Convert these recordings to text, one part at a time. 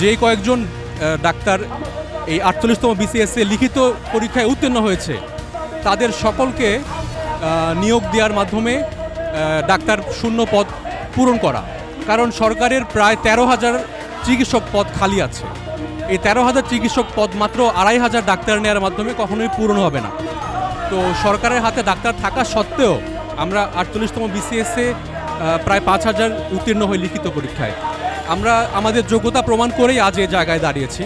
যে কয়েকজন ডাক্তার এই আটচল্লিশতম বিসিএসএ লিখিত পরীক্ষায় উত্তীর্ণ হয়েছে, তাদের সকলকে নিয়োগ দেওয়ার মাধ্যমে ডাক্তার শূন্য পদ পূরণ করা। কারণ সরকারের প্রায় তেরো হাজার চিকিৎসক পদ খালি আছে। এই তেরো হাজার চিকিৎসক পদ মাত্র আড়াই হাজার ডাক্তার নেওয়ার মাধ্যমে কখনোই পূরণ হবে না। তো সরকারের হাতে ডাক্তার থাকা সত্ত্বেও আমরা আটচল্লিশতম বিসিএসএ প্রায় পাঁচ হাজার উত্তীর্ণ হই লিখিত পরীক্ষায়। আমরা আমাদের যোগ্যতা প্রমাণ করেই আজ এই জায়গায় দাঁড়িয়েছি।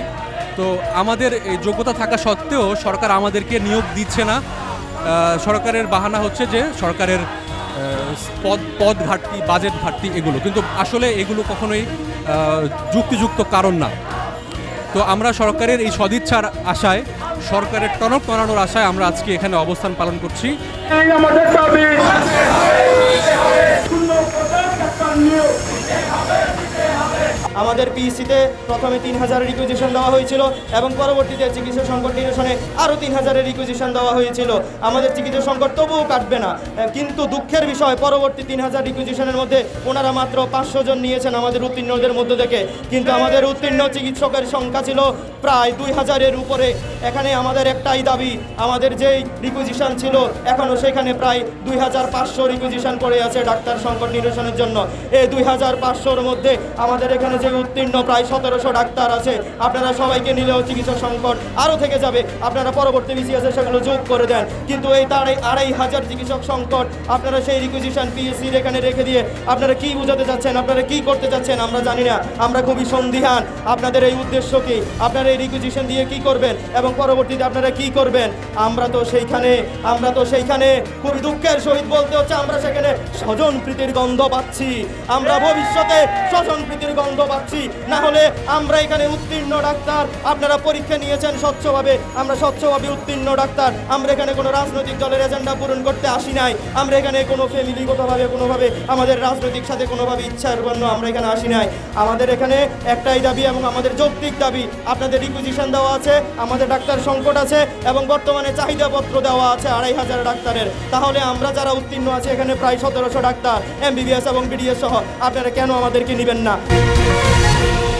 তো আমাদের এই যোগ্যতা থাকা সত্ত্বেও সরকার আমাদেরকে নিয়োগ দিচ্ছে না। সরকারের বাহানা হচ্ছে যে সরকারের পদ পদ ঘাটতি, বাজেট ঘাটতি এগুলো। কিন্তু আসলে এগুলো কখনোই যুক্তিযুক্ত কারণ না। তো আমরা সরকারের এই সদিচ্ছার আশায়, সরকারের টনক টনানোর আশায় আমরা আজকে এখানে অবস্থান পালন করছি। আমাদের আমাদের পিএসসিতে প্রথমে তিন হাজারের রিকুইজিশন দেওয়া হয়েছিল এবং পরবর্তীতে চিকিৎসা সংকট নিরসনে আরও তিন হাজারের রিকুইজিশন দেওয়া হয়েছিল। আমাদের চিকিৎসা সংকট তবুও কাটবে না। কিন্তু দুঃখের বিষয়, পরবর্তী তিন হাজার রিকুইজিশনের মধ্যে ওনারা মাত্র পাঁচশো জন নিয়েছেন আমাদের উত্তীর্ণদের মধ্য থেকে। কিন্তু আমাদের উত্তীর্ণ চিকিৎসকের সংখ্যা ছিল প্রায় দুই হাজারের উপরে। এখানে আমাদের একটাই দাবি, আমাদের যেই রিকুইজিশন ছিল এখনও সেখানে প্রায় দুই হাজার পাঁচশো রিকুইজিশন পড়ে আছে ডাক্তার সংকট নিরসনের জন্য। এই দুই হাজার পাঁচশোর মধ্যে আমাদের এখানে যে উত্তীর্ণ, প্রায় সতেরোশো ডাক্তার আছে। আপনারা সবাইকে নিলেও চিকিৎসা সংকট আরও থেকে যাবে। আপনারা পরবর্তী বিসিএসে সেগুলো যোগ করে দেন। কিন্তু এই তার এই আড়াই হাজার চিকিৎসক সংকট, আপনারা সেই রিকুইজিশন পিএসসির এখানে রেখে দিয়ে আপনারা কি বোঝাতে চাচ্ছেন, আপনারা কি করতে চাচ্ছেন আমরা জানি না। আমরা খুবই সন্দিহান। আপনাদের এই উদ্দেশ্য কি? আপনারা এই রিকুইজিশন দিয়ে কি করবেন এবং পরবর্তীতে আপনারা কি করবেন? আমরা তো সেইখানে, আমরা তো সেইখানে খুবই দুঃখের সহিত বলতে হচ্ছে, আমরা সেখানে স্বজন প্রীতির গন্ধ পাচ্ছি। আমরা ভবিষ্যতে স্বজন প্রীতির গন্ধ পাচ্ছি। না হলে আমরা এখানে উত্তীর্ণ ডাক্তার। আপনারা পরীক্ষা নিয়েছেন স্বচ্ছভাবে। আমরা স্বচ্ছভাবে উত্তীর্ণ ডাক্তার। আমরা এখানে কোনো রাজনৈতিক দলের এজেন্ডা পূরণ করতে আসি নাই। আমরা এখানে কোনো ফ্যামিলিগতভাবে, কোনোভাবে আমাদের রাজনৈতিক সাথে কোনোভাবে ইচ্ছার জন্য আমরা এখানে আসি নাই। আমাদের এখানে একটাই দাবি এবং আমাদের যৌক্তিক দাবি। আপনাদের রিকুইজিশন দেওয়া আছে, আমাদের ডাক্তার সংকট আছে এবং বর্তমানে চাহিদাপত্র দেওয়া আছে আড়াই হাজার ডাক্তারের। তাহলে আমরা যারা উত্তীর্ণ আছে, এখানে প্রায় সতেরোশো ডাক্তার, এমবিবিএস এবং বিডিএস সহ। আপনারা কেন আমাদেরকে নেবেন না? Yeah.